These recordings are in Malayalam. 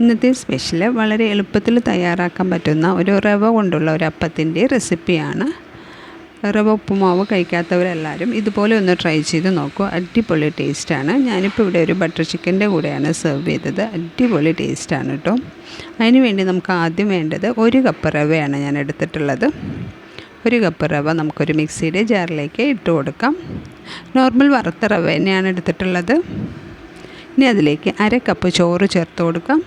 ഇന്നത്തെ സ്പെഷ്യൽ വളരെ എളുപ്പത്തിൽ തയ്യാറാക്കാൻ പറ്റുന്ന ഒരു റവ കൊണ്ടുള്ള ഒരു അപ്പത്തിന്റെ റെസിപ്പിയാണ്. റവ ഉപ്പുമാവ് കഴിക്കാത്തവരെല്ലാവരും ഇതുപോലെ ഒന്ന് ട്രൈ ചെയ്ത് നോക്കൂ. അടിപൊളി ടേസ്റ്റാണ്. ഞാനിപ്പോൾ ഇവിടെ ഒരു ബട്ടർ ചിക്കന്റെ കൂടെയാണ് സെർവ് ചെയ്തത്. അടിപൊളി ടേസ്റ്റാണ് കേട്ടോ. അതിന് വേണ്ടി നമുക്ക് ആദ്യം വേണ്ടത് ഒരു കപ്പ് റവയാണ് ഞാൻ എടുത്തിട്ടുള്ളത്. ഒരു കപ്പ് റവ നമുക്കൊരു മിക്സിയുടെ ജാറിലേക്ക് ഇട്ട് കൊടുക്കാം. നോർമൽ വറുത്ത റവ തന്നെയാണ് എടുത്തിട്ടുള്ളത്. ഇനി അതിലേക്ക് അര കപ്പ് ചോറ് ചേർത്ത് കൊടുക്കാം.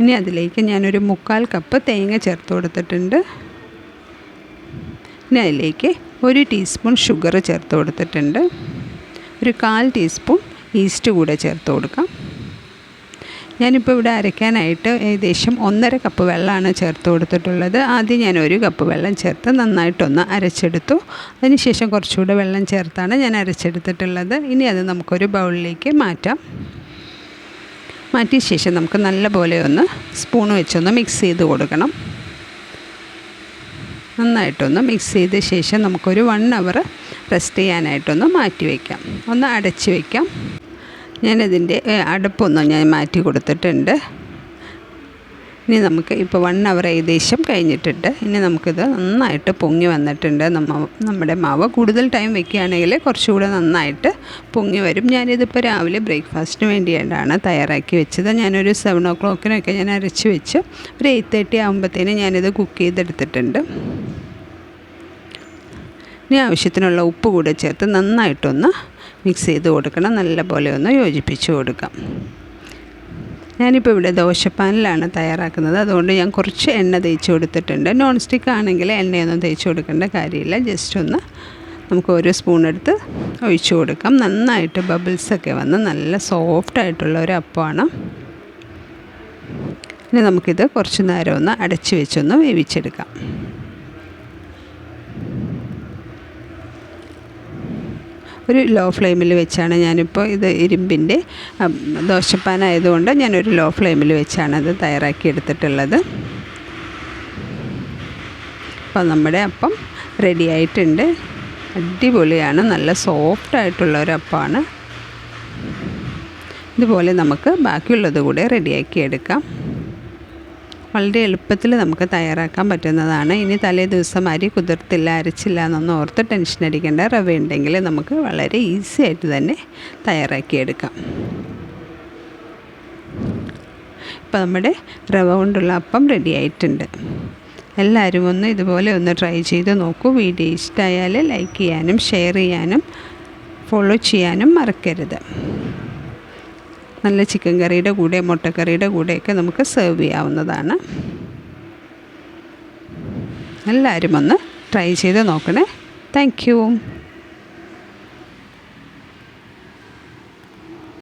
ഇനി അതിലേക്ക് ഞാനൊരു മുക്കാൽ കപ്പ് തേങ്ങ ചേർത്ത് കൊടുത്തിട്ടുണ്ട്. ഇനി അതിലേക്ക് ഒരു ടീസ്പൂൺ ഷുഗർ ചേർത്ത് കൊടുത്തിട്ടുണ്ട്. ഒരു കാൽ ടീസ്പൂൺ ഈസ്റ്റ് കൂടെ ചേർത്ത് കൊടുക്കാം. ഞാനിപ്പോൾ ഇവിടെ അരയ്ക്കാനായിട്ട് ഏകദേശം ഒന്നര കപ്പ് വെള്ളമാണ് ചേർത്ത് കൊടുത്തിട്ടുള്ളത്. ആദ്യം ഞാൻ ഒരു കപ്പ് വെള്ളം ചേർത്ത് നന്നായിട്ടൊന്ന് അരച്ചെടുത്തു. അതിനുശേഷം കുറച്ചുകൂടെ വെള്ളം ചേർത്താണ് ഞാൻ അരച്ചെടുത്തിട്ടുള്ളത്. ഇനി അത് നമുക്കൊരു ബൗളിലേക്ക് മാറ്റാം. മാറ്റിയ ശേഷം നമുക്ക് നല്ലപോലെ ഒന്ന് സ്പൂൺ വെച്ചൊന്ന് മിക്സ് ചെയ്ത് കൊടുക്കണം. നന്നായിട്ടൊന്ന് മിക്സ് ചെയ്ത ശേഷം നമുക്കൊരു വൺ അവർ റെസ്റ്റ് ചെയ്യാനായിട്ടൊന്ന് മാറ്റി വയ്ക്കാം ഒന്ന് അടച്ച് വയ്ക്കാം ഞാനതിന്റെ അടുപ്പൊന്നും ഞാൻ മാറ്റി കൊടുത്തിട്ടുണ്ട്. ഇനി നമുക്ക് ഇപ്പോൾ വൺ അവർ ഏകദേശം കഴിഞ്ഞിട്ടുണ്ട്. ഇനി നമുക്കിത് നന്നായിട്ട് പൊങ്ങി വന്നിട്ടുണ്ട്. നമ്മ നമ്മുടെ മാവ് കൂടുതൽ ടൈം വെക്കുകയാണെങ്കിൽ കുറച്ചുകൂടെ നന്നായിട്ട് പൊങ്ങി വരും. ഞാനിതിപ്പോൾ രാവിലെ ബ്രേക്ക്ഫാസ്റ്റിന് വേണ്ടിയിട്ടാണ് തയ്യാറാക്കി വെച്ചത്. ഞാനൊരു സെവൻ ഓ ക്ലോക്കിനൊക്കെ ഞാൻ അരച്ച് വെച്ച്. ഒരു എയ്റ്റ് തേർട്ടി ആകുമ്പോഴത്തേനും ഞാനിത് കുക്ക് ചെയ്തെടുത്തിട്ടുണ്ട്. ഇനി ആവശ്യത്തിനുള്ള ഉപ്പ് കൂടെ ചേർത്ത് നന്നായിട്ടൊന്ന് മിക്സ് ചെയ്ത് കൊടുക്കണം. നല്ലപോലെ ഒന്ന് യോജിപ്പിച്ച് കൊടുക്കാം. ഞാനിപ്പോൾ ഇവിടെ ദോശപ്പാനിലാണ് തയ്യാറാക്കുന്നത്. അതുകൊണ്ട് ഞാൻ കുറച്ച് എണ്ണ തേച്ച് കൊടുത്തിട്ടുണ്ട്. നോൺ സ്റ്റിക്ക് ആണെങ്കിൽ എണ്ണയൊന്നും തേച്ച് കൊടുക്കേണ്ട കാര്യമില്ല. ജസ്റ്റ് ഒന്ന് നമുക്ക് ഒരു സ്പൂൺ എടുത്ത് ഒഴിച്ചു കൊടുക്കാം. നന്നായിട്ട് ബബിൾസൊക്കെ വന്ന് നല്ല സോഫ്റ്റ് ആയിട്ടുള്ള ഒരു അപ്പമാണ്. ഇനി നമുക്കിത് കുറച്ച് നേരം ഒന്ന് അടച്ച് വെച്ചൊന്ന് വേവിച്ചെടുക്കാം. ഒരു ലോ ഫ്ലെയിമിൽ വെച്ചാണ് ഞാനിപ്പോൾ ഇത് ഇരുമ്പിന്റെ ദോശപ്പാനായതുകൊണ്ട് ഞാനൊരു ലോ ഫ്ലെയിമിൽ വെച്ചാണ് അത് തയ്യാറാക്കി എടുത്തിട്ടുള്ളത്. അപ്പോൾ നമ്മുടെ അപ്പം റെഡി ആയിട്ടുണ്ട്. അടിപൊളിയാണ് നല്ല സോഫ്റ്റ് ആയിട്ടുള്ള ഒരു അപ്പമാണ് ഇതുപോലെ നമുക്ക് ബാക്കിയുള്ളത് കൂടെ റെഡിയാക്കി എടുക്കാം. വളരെ എളുപ്പത്തിൽ നമുക്ക് തയ്യാറാക്കാൻ പറ്റുന്നതാണ്. ഇനി തലേ ദിവസം അരി കുതിർത്തില്ല അരച്ചില്ല എന്നൊന്നും ഓർത്ത് ടെൻഷൻ അടിക്കേണ്ട റവ ഉണ്ടെങ്കിൽ നമുക്ക് വളരെ ഈസി ആയിട്ട് തന്നെ തയ്യാറാക്കിയെടുക്കാം. ഇപ്പം നമ്മുടെ റവ കൊണ്ടുള്ള അപ്പം റെഡി ആയിട്ടുണ്ട്. എല്ലാവരും ഒന്ന് ഇതുപോലെ ഒന്ന് ട്രൈ ചെയ്ത് നോക്കൂ. വീഡിയോ ഇഷ്ടമായാൽ ലൈക്ക് ചെയ്യാനും ഷെയർ ചെയ്യാനും ഫോളോ ചെയ്യാനും മറക്കരുത്. നല്ല ചിക്കൻ കറിയുടെ കൂടെ മുട്ടക്കറിയുടെ കൂടെയൊക്കെ നമുക്ക് സെർവ് ചെയ്യാവുന്നതാണ്. എല്ലാവരും ഒന്ന് ട്രൈ ചെയ്ത് നോക്കണേ. താങ്ക്